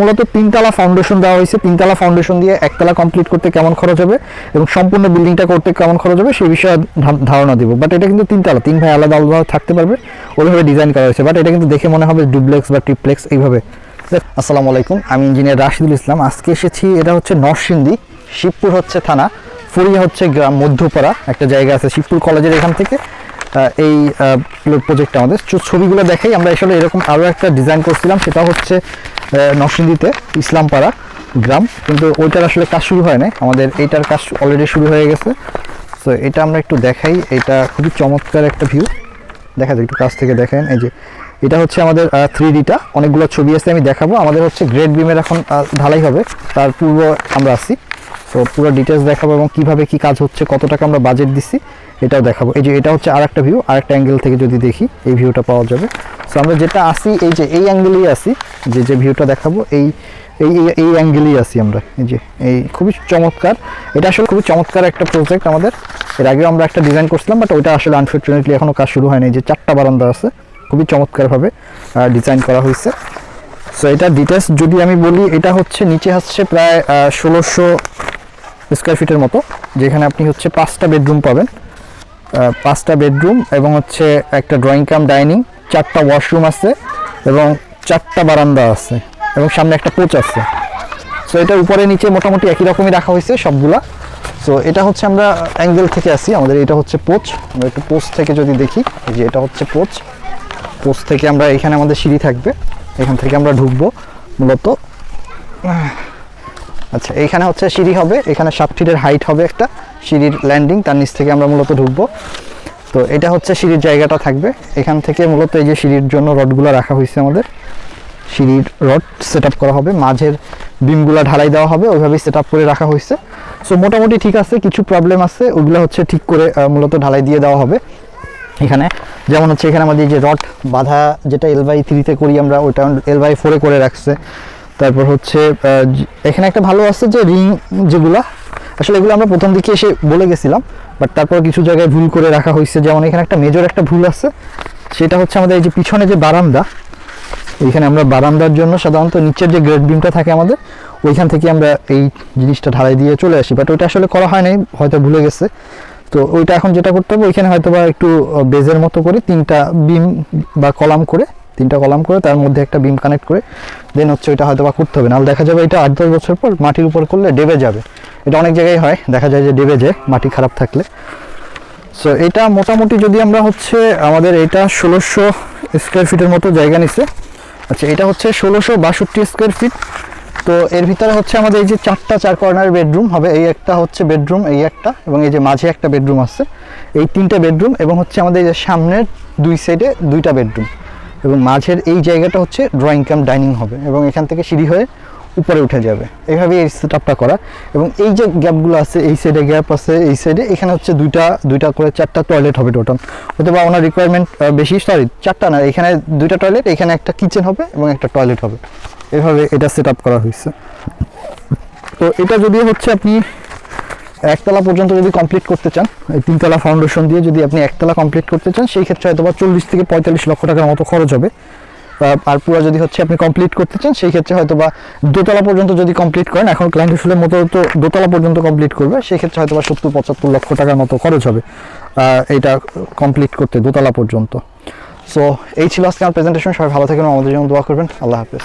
মূলত তিনতলা ফাউন্ডেশন দেওয়া হয়েছে। তিনতলা ফাউন্ডেশন দিয়ে একতলা কমপ্লিট করতে কেমন খরচ হবে এবং সম্পূর্ণ বিল্ডিংটা করতে কেমন খরচ হবে সেই বিষয়ে ধারণা দিব। বাট এটা কিন্তু তিনতলা তিন ভাই আলাদা আলাদা থাকতে পারবে, ওইভাবে ডিজাইন করা হয়েছে। বাট এটা কিন্তু দেখে মনে হবে ডুপ্লেক্স বা ট্রিপ্লেক্স এইভাবে। আসসালামু আলাইকুম, আমি ইঞ্জিনিয়ার রাশিদুল ইসলাম। আজকে এসেছি, এটা হচ্ছে নরসিংদী, শিবপুর হচ্ছে থানা, ফুরিয়া হচ্ছে গ্রাম, মধ্যপাড়া, একটা জায়গা আছে শিবপুর কলেজের এখান থেকে। এই প্রজেক্ট আমাদের। ছবিগুলো দেখাই, আমরা আসলে এরকম আরও একটা ডিজাইন করছিলাম, সেটা হচ্ছে নরসিংদীতে, ইসলামপাড়া গ্রাম। কিন্তু ওইটার আসলে কাজ শুরু হয় নাই। আমাদের এইটার কাজ অলরেডি শুরু হয়ে গেছে। তো এটা আমরা একটু দেখাই। এটা খুবই চমৎকার একটা ভিউ দেখা যায় একটু কাছ থেকে দেখেন। এই যে, এটা হচ্ছে আমাদের থ্রি ডিটা অনেকগুলো ছবি আছে, আমি দেখাবো। আমাদের হচ্ছে গ্রেড বিমের এখন ঢালাই হবে। তার পূর্ব আমরা আসি সো পুরো ডিটেলস দেখাবো এবং কীভাবে কি কাজ হচ্ছে, কত টাকা আমরা বাজেট দিচ্ছি এটাও দেখাবো। এই যে, এটা হচ্ছে আর একটা ভিউ আর একটা অ্যাঙ্গেল থেকে যদি দেখি, এই ভিউটা পাওয়া যাবে। সো আমরা যেটা আসি এই যে, এই অ্যাঙ্গেলেই আসি যে যে ভিউটা দেখাবো, এই এই, এই- এই অ্যাঙ্গেলেই আসি আমরা। এই যে, এই খুবই চমৎকার। এটা আসলে খুবই চমৎকার একটা প্রজেক্ট আমাদের। এর আগেও আমরা একটা ডিজাইন করছিলাম বাট ওইটা আসলে আনফর্চুনেটলি এখনও কাজ শুরু হয়নি। যে, চারটা বারান্দা আছে, খুবই চমৎকারভাবে ডিজাইন করা হয়েছে। সো এটা ডিটেলস যদি আমি বলি, এটা হচ্ছে, নিচে আসছে প্রায় ষোলোশো স্কোয়ার ফিটের মতো, যেখানে আপনি হচ্ছে পাঁচটা বেডরুম পাবেন। পাঁচটা বেডরুম এবং হচ্ছে একটা ড্রয়িং কাম ডাইনিং চারটা ওয়াশরুম আছে এবং চারটা বারান্দা আছে এবং সামনে একটা কোচ আছে। সো এটা উপরে নিচে মোটামুটি একই রকমই রাখা হয়েছে সবগুলা। সো এটা হচ্ছে আমরা অ্যাঙ্গেল থেকে আসি, আমাদের এটা হচ্ছে পোচ আমরা একটু পোচ থেকে যদি দেখি যে এটা হচ্ছে পোচ পোচ থেকে আমরা এখানে আমাদের সিঁড়ি থাকবে, এখান থেকে আমরা ঢুকবো মূলত। আচ্ছা এইখানে হচ্ছে সিঁড়ি হবে, এখানে সাত ফিটের হাইট হবে একটা, সিঁড়ির ল্যান্ডিং তার নিচ থেকে আমরা মূলত ঢুকবো। তো এটা হচ্ছে সিঁড়ির জায়গাটা থাকবে। এখান থেকে মূলত এই যে সিঁড়ির জন্য রডগুলো রাখা হয়েছে আমাদের। সিঁড়ির রড সেট করা হবে, মাঝের বিমগুলো ঢালাই দেওয়া হবে, ওইভাবেই সেট করে রাখা হয়েছে। সো মোটামুটি ঠিক আছে, কিছু প্রবলেম আছে, ওগুলো হচ্ছে ঠিক করে মূলত ঢালাই দিয়ে দেওয়া হবে। এখানে যেমন হচ্ছে এখানে আমাদের যে রড বাধা, যেটা এল বাই থ্রিতে করি আমরা, ওইটা এল বাই ফোরে করে রাখছে। তারপর হচ্ছে এখানে একটা ভালো আছে যে রিং যেগুলা, আসলে এগুলো আমরা প্রথম দিকে এসে বলে গেছিলাম বাট তারপর কিছু জায়গায় ভুল করে রাখা হয়েছে। যেমন এখানে একটা মেজর একটা ভুল আছে, সেটা হচ্ছে আমাদের এই যে পিছনে যে বারান্দা এইখানে আমরা বারান্দার জন্য সাধারণত নিচের যে গ্রেড বিমটা থাকে আমাদের, ওইখান থেকে আমরা এই জিনিসটা ঢালাই দিয়ে চলে আসি। বাট ওইটা আসলে করা হয় নাই, হয়তো ভুলে গেছে। তো ওইটা এখন যেটা করতে হবে, ওইখানে হয়তো বা একটু বেজের মতো করে তিনটা বিম বা কলাম করে তিনটা কলাম করে তার মধ্যে একটা বিম কানেক্ট করে দেন হচ্ছে ওইটা হয়তো বা করতে হবে। নাহলে দেখা যাবে এটা আট, দশ বছর পর মাটির উপর করলে ডেবে যাবে। এটা অনেক জায়গায় হয়, দেখা যায় যে ডেবে যায় মাটি খারাপ থাকলে। সো এটা মোটামুটি যদি আমরা হচ্ছে আমাদের এটা ষোলোশো স্কোয়ার ফিটের মতো জায়গা নিছে। আচ্ছা এটা হচ্ছে ষোলোশো বাষট্টি স্কোয়ার ফিট তো এর ভিতরে হচ্ছে আমাদের এই যে চারটা, চার কর্নার বেডরুম হবে, এই একটা হচ্ছে বেডরুম এই একটা, এবং এই যে মাঝে একটা বেডরুম আছে। এই তিনটা বেডরুম এবং হচ্ছে আমাদের এই যে সামনের দুই সাইডে দুইটা বেডরুম এবং মাঝের এই জায়গাটা হচ্ছে ড্রয়িং কাম ডাইনিং হবে এবং এখান থেকে সিঁড়ি হয়ে উপরে উঠে যাবে। এইভাবে এই সেট আপটা করা এবং এই যে গ্যাপগুলো আছে, এই সাইডে গ্যাপ আছে, এই সাইডে এখানে হচ্ছে দুইটা দুইটা করে চারটা টয়লেট হবে টোটাল হয়তো বা ওনার রিকোয়ারমেন্ট বেশি সরি চারটা না, এখানে দুইটা টয়লেট এখানে একটা কিচেন হবে এবং একটা টয়লেট হবে। এভাবে এটা সেট করা হয়েছে। তো এটা যদি হচ্ছে আপনি একতলা পর্যন্ত যদি কমপ্লিট করতে চান, এই তিনতলা ফাউন্ডেশন দিয়ে যদি আপনি একতলা কমপ্লিট করতে চান, সেই ক্ষেত্রে হয়তো বা চল্লিশ থেকে পঁয়তাল্লিশ লক্ষ টাকার মতো খরচ হবে। আর পুরো যদি হচ্ছে আপনি কমপ্লিট করতে চান, সেই ক্ষেত্রে হয়তো বা দোতলা পর্যন্ত যদি কমপ্লিট করেন, এখন ক্লায়েন্ট আসলে মতো তো দোতলা পর্যন্ত কমপ্লিট করবে, সেই ক্ষেত্রে হয়তো বা সত্তর, পঁচাত্তর লক্ষ টাকার মতো খরচ হবে এটা কমপ্লিট করতে দোতলা পর্যন্ত। সো এই ছিল আজকে আমার প্রেজেন্টেশন সবাই ভালো থাকবেন, আমাদের জন্য দোয়া করবেন। আল্লাহ হাফেজ।